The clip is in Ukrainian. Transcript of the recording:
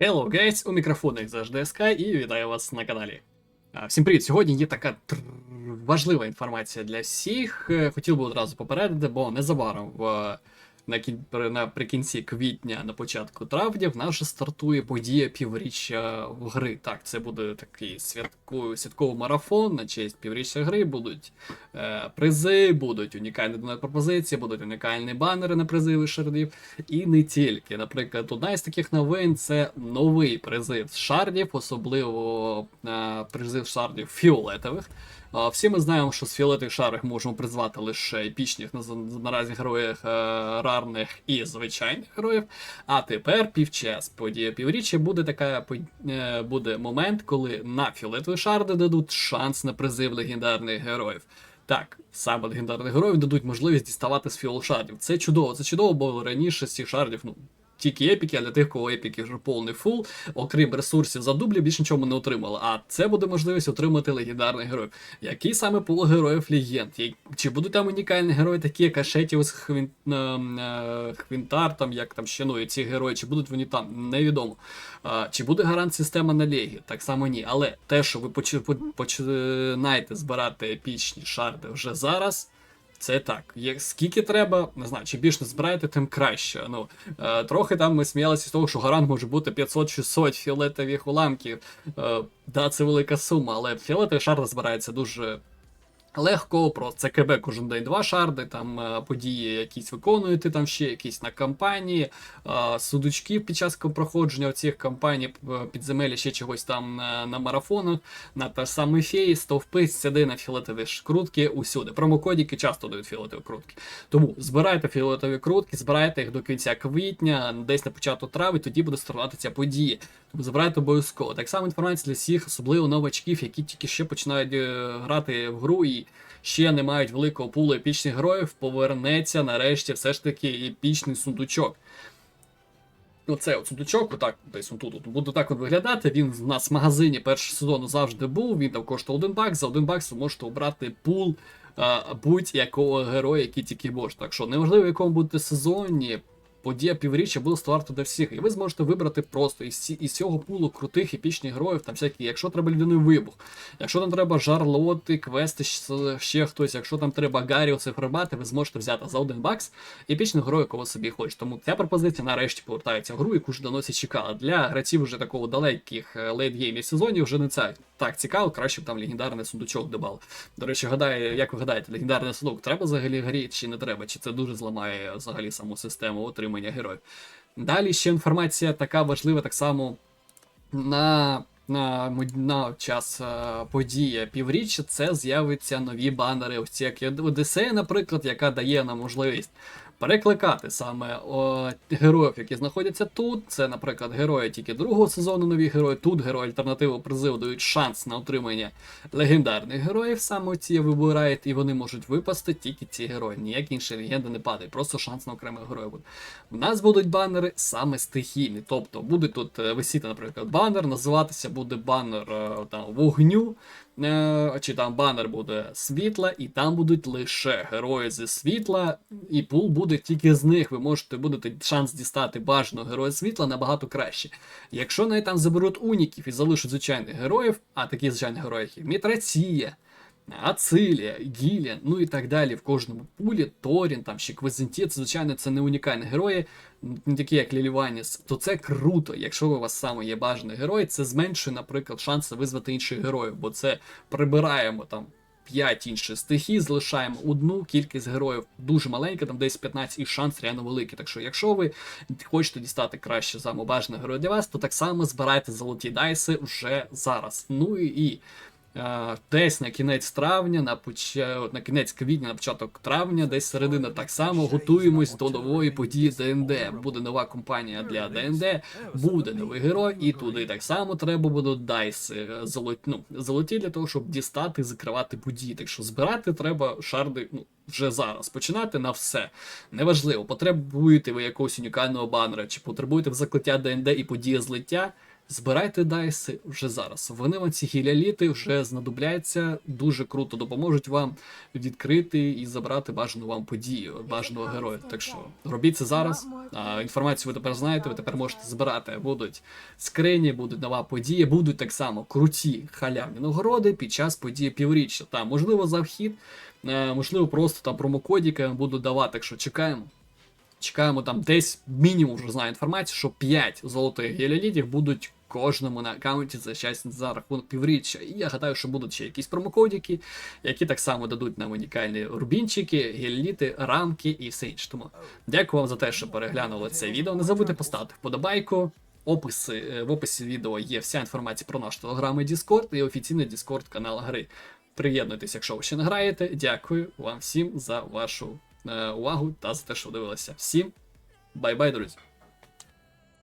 Hello, guys! У мікрофону, Sky, і вітаю вас на каналі. Всім привіт! Сьогодні є така важлива інформація для всіх. Е, Хотів би одразу попередити, бо незабаром в наприкінці квітня, на початку травня, в нас же стартує подія півріччя гри. Так, це буде такий святковий святковий марафон на честь півріччя гри. Будуть е, призи, будуть унікальні пропозиції, будуть унікальні банери на призиви шардів. І не тільки. Наприклад, одна із таких новин це новий призив шардів, особливо е, призив шардів фіолетових. Всі ми знаємо, що з фіолетових шарів можемо призвати лише епічних наразі героїв е, і звичайних героїв. А тепер півчас. Подія півріччя буде така е, буде момент, коли на фіолетові шарди дадуть шанс на призив легендарних героїв. Так, саме легендарних героїв дадуть можливість діставати з фіол шардів. Це чудово, це чудово, бо раніше з цих шардів, ну. Тільки епіки, а для тих, кого епіки вже повний фул, окрім ресурсів за дублі, більше нічого не отримали. А це буде можливість отримати легендарних героїв. Який саме пул героїв легенд? Чи будуть там унікальні герої, такі як Ашетіус, Хвін... е, е, Хвінтар, там як там ще ну, і ці герої, чи будуть вони там, невідомо. Чи буде гарант система на Легі? Так само ні. Але те, що ви починаєте збирати епічні шарди вже зараз. Це так. Як скільки треба, не знаю, чим більше збираєте, тим краще. Ну е, трохи там ми сміялися з того, що гарант може бути 500-600 фіолетових уламків. Е, да, це велика сума, але фіолетовий шар збирається дуже легко. Про це КБ кожен день два шарди, там е, події якісь виконуєте, там ще якісь на кампанії, е, судочків під час проходження цих кампаній, е, підземелля ще чогось там на, на марафонах, на те саме феї, стовпи, сяди на фіолетові ж крутки усюди. Промокодіки часто дають фіолетові крутки. Тому збирайте фіолетові крутки, збирайте їх до кінця квітня, десь на початку трави, тоді буде стартувати ця подія. Тому збирайте обов'язково. Так само інформація для всіх, особливо новачків, які тільки ще починають грати в гру і ще не мають великого пулу епічних героїв, повернеться нарешті все ж таки епічний сундучок. Оце от сундучок, отак, десь он тут буде так от виглядати. Він в нас в магазині першого сезону завжди був. Він там коштує один бакс. За один бакс ви можете обрати пул будь-якого героя, який тільки можете. Так що неважливо, в якому будете сезоні. Подія півріччя буде створити для всіх, і ви зможете вибрати просто із, із цього пулу крутих епічних героїв, там всякі, якщо треба людиною вибух, якщо там треба жарлоти, квести, ще хтось, якщо там треба Гаріуси фарбати, ви зможете взяти за один бакс епічного героя, кого собі хочете. Тому ця пропозиція нарешті повертається в гру, яку ж давно всі чекали. Для гравців вже такого далеких лейтгеймів сезонів вже не це так цікаво, краще б там легендарний сундучок додав. До речі, гадаю, як ви гадаєте, легендарний сундук треба взагалі грі чи не треба? Чи це дуже зламає взагалі саму систему отримання героїв? Далі ще інформація така важлива, так само на, на, на час е, події півріччя це з'явиться нові банери. Ось як Одіссея, наприклад, яка дає нам можливість перекликати саме о, героїв, які знаходяться тут. Це, наприклад, герої тільки другого сезону, нові герої. Тут герої альтернативу призиву дають шанс на отримання легендарних героїв. Саме ці вибирають, і вони можуть випасти тільки ці герої. Ніякі інші легенди не падають, просто шанс на окремих героїв. У нас будуть банери саме стихійні. Тобто буде тут е, висіти, наприклад, банер, називатися буде банер е, там вогню. Е, Чи там банер буде світла, і там будуть лише герої зі світла, і пул буде тільки з них. Ви можете будете шанс дістати бажаного героя світла набагато краще. Якщо навіть там заберуть уніків і залишать звичайних героїв, а такі звичайні герої, як Мітрація, Ацилія, Гіліан, ну і так далі в кожному пулі, Торін, там ще Квазенті, це звичайно це не унікальні герої, не такі як Ліліваніс, то це круто. Якщо у вас саме є бажаний герой, це зменшує, наприклад, шанси визвати інших героїв, бо це прибираємо там. 5 інших стихій, залишаємо одну кількість героїв дуже маленька, там десь 15 і шанс реально великий. Так що, якщо ви хочете дістати краще самобажаний герой для вас, то так само збирайте золоті дайси вже зараз. Ну і, і десь на кінець травня, на поча... на кінець квітня, на початок травня, десь середина так само готуємось до нової події ДНД. Буде нова компанія для ДНД, буде новий герой, і туди так само треба будуть дайси е, золоті, ну, золоті для того, щоб дістати закривати події. Так що збирати треба шарди. Ну, вже зараз починати на все. Неважливо, потребуєте ви якогось унікального банера, чи потребуєте в закриття ДНД і подія злиття. Збирайте дайси вже зараз. Вони вам ці гіляліти вже знадобляться, дуже круто допоможуть вам відкрити і забрати бажану вам подію, бажаного героя. Так що робіть це зараз. А, інформацію ви тепер знаєте, ви тепер можете збирати. Будуть скрині, будуть нова подія, будуть так само круті халявні нагороди під час події півріччя. Там, можливо, за вхід, е, можливо, просто там промокодіки буду давати, так що чекаємо. Чекаємо там десь мінімум вже знаю інформацію, що 5 золотих геліолітів будуть кожному на аккаунті за щастя за рахунок півріччя. І я гадаю, що будуть ще якісь промокодики, які так само дадуть нам унікальні рубінчики, геліоліти, рамки і все інше. Тому дякую вам за те, що переглянули це відео. Не забудьте поставити вподобайку. Описи, е, в описі відео є вся інформація про наш телеграм і Discord і офіційний Discord канал гри. Приєднуйтесь, якщо ви ще не граєте. Дякую вам всім за вашу е, увагу та за те, що дивилися. Всім бай-бай, друзі!